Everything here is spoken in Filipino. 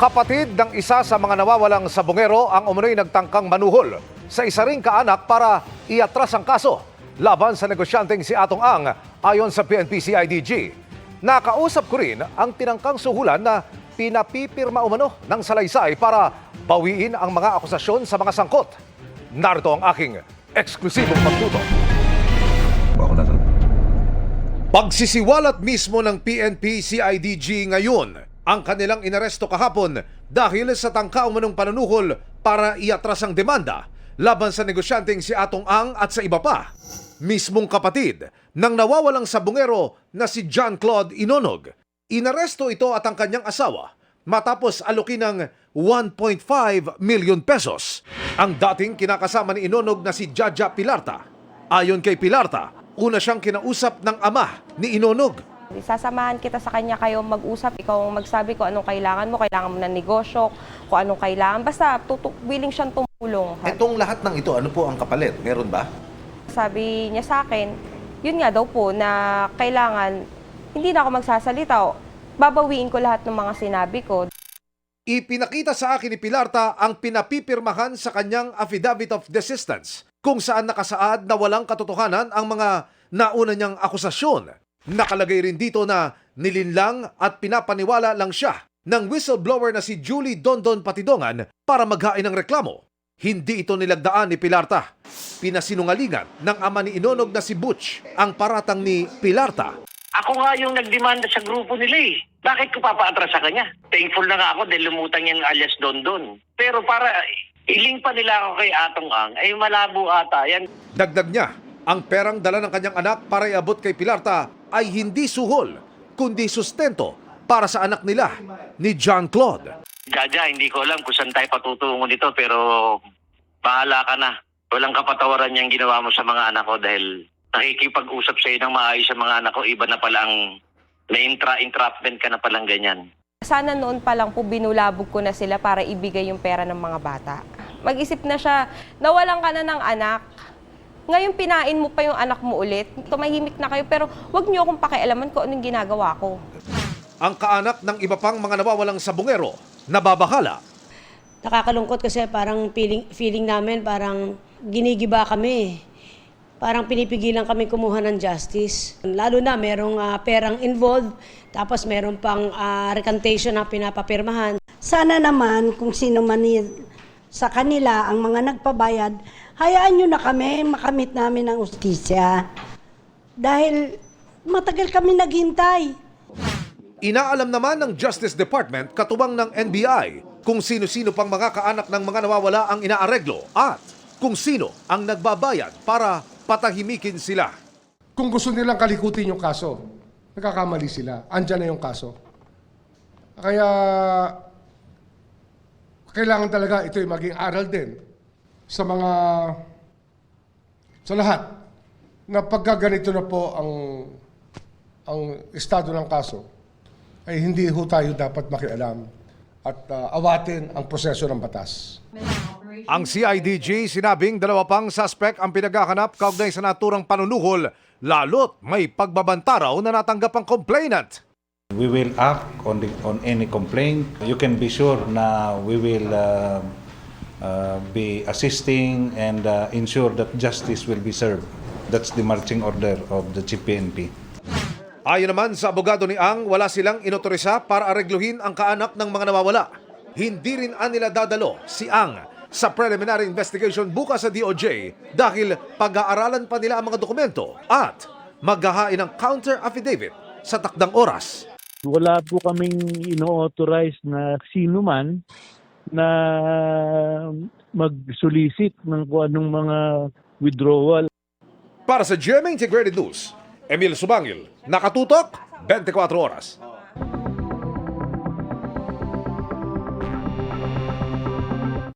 Kapatid ng isa sa mga nawawalang sabongero ang umunoy nagtangkang manuhol sa isa ring kaanak para iatras ang kaso laban sa negosyanteng si Atong Ang ayon sa PNP-CIDG. Nakausap ko rin ang tinangkang suhulan na pinapipirma umano ng salaysay para bawiin ang mga akusasyon sa mga sangkot. Narito ang aking eksklusibong pagtuto. Pagsisiwalat mismo ng PNP-CIDG ngayon ang kanilang inaresto kahapon dahil sa tangka umanong panunuhol para iatras ang demanda laban sa negosyanteng si Atong Ang at sa iba pa. Mismong kapatid ng nawawalang sabungero na si John Claude Inonog. Inaresto ito at ang kanyang asawa matapos alukin ng 1.5 million pesos. Ang dating kinakasama ni Inonog na si Jaja Pilarta. Ayon kay Pilarta, una siyang kinausap ng ama ni Inonog. Sasamahan kita sa kanya kayo mag-usap, ikaw ang magsabi ko anong kailangan mo, kailangan mo ng negosyo, kung anong kailangan. Basta tutuk, willing siyang tumulong. Etong lahat ng ito, ano po ang kapalit? Meron ba? Sabi niya sa akin, yun nga daw po na kailangan, hindi na ako magsasalita. Babawiin ko lahat ng mga sinabi ko. Ipinakita sa akin ni Pilarta ang pinapipirmahan sa kanyang affidavit of desistance kung saan nakasaad na walang katotohanan ang mga nauna niyang akusasyon. Nakalagay rin dito na nilinlang at pinapaniwala lang siya ng whistleblower na si Julie Dondon Patidongan para maghain ng reklamo. Hindi ito nilagdaan ni Pilarta. Pinasinungalingan ng ama ni Inonog na si Butch ang paratang ni Pilarta Ako nga yung nagdemanda sa grupo nila eh. Bakit ko papaatras sa kanya? Thankful na nga ako dahil lumutang yung alias Don Don. Pero para iling pa nila ako kay Atong Ang, ay malabo ata yan. Dagdag niya, ang perang dala ng kanyang anak para iabot kay Pilarta ay hindi suhol, kundi sustento para sa anak nila ni John Claude. Jaja, hindi ko alam kung saan tayo patutungo nito pero bahala ka na. Walang kapatawaran yung ginawa mo sa mga anak ko dahil nakikipag-usap sa'yo ng maayos sa mga anak ko. Iba na palang na-intra-entrapment ka na palang ganyan. Sana noon pa lang po binulabog ko na sila para ibigay yung pera ng mga bata. Mag-isip na siya, nawalan ka na ng anak. Ngayon pinain mo pa yung anak mo ulit. Tumahimik na kayo pero wag niyo akong pakialaman kung anong ginagawa ko. Ang kaanak ng iba pang mga nawawalang sabungero, nababahala. Nakakalungkot kasi parang feeling, feeling namin parang ginigiba kami. Parang pinipigilan kami kumuha ng justice. Lalo na merong ah, perang involved, tapos meron pang ah, recantation na pinapapirmahan. Sana naman kung sino man sa kanila ang mga nagpabayad, hayaan nyo na kami makamit namin ang ustisya. Dahil matagal kami naghintay. Inaalam naman ng Justice Department katuwang ng NBI kung sino-sino pang mga kaanak ng mga nawawala ang inaareglo at kung sino ang nagbabayad para patahimikin sila. Kung gusto nilang kalikutin yung kaso, nagkakamali sila. Andyan na yung kaso. Kaya, kailangan talaga ito yung maging aral din sa mga, sa lahat, na pagka ganito na po ang, ang estado ng kaso, ay hindi ho tayo dapat makialam at ah, awatin ang proseso ng batas. Ang CIDG sinabing dalawa pang suspect ang pinaghahanap kaugnay sa naturang panunuhol lalo't may pagbabantaraw na natanggap ang complainant. We will act on, the, on any complaint. You can be sure na we will uh, uh, be assisting and uh, ensure that justice will be served. That's the marching order of the GPNP. Ayon naman sa abogado ni Ang, wala silang inotorisa para aregluhin ang kaanak ng mga nawawala. Hindi rin anila dadalo si Ang sa preliminary investigation bukas sa DOJ dahil pag-aaralan pa nila ang mga dokumento at maghahain ng counter affidavit sa takdang oras. Wala po kaming ino-authorize na sino man na mag-solicit ng kung anong mga withdrawal. Para sa GMA Integrated News, Emil Subangil, nakatutok 24 oras.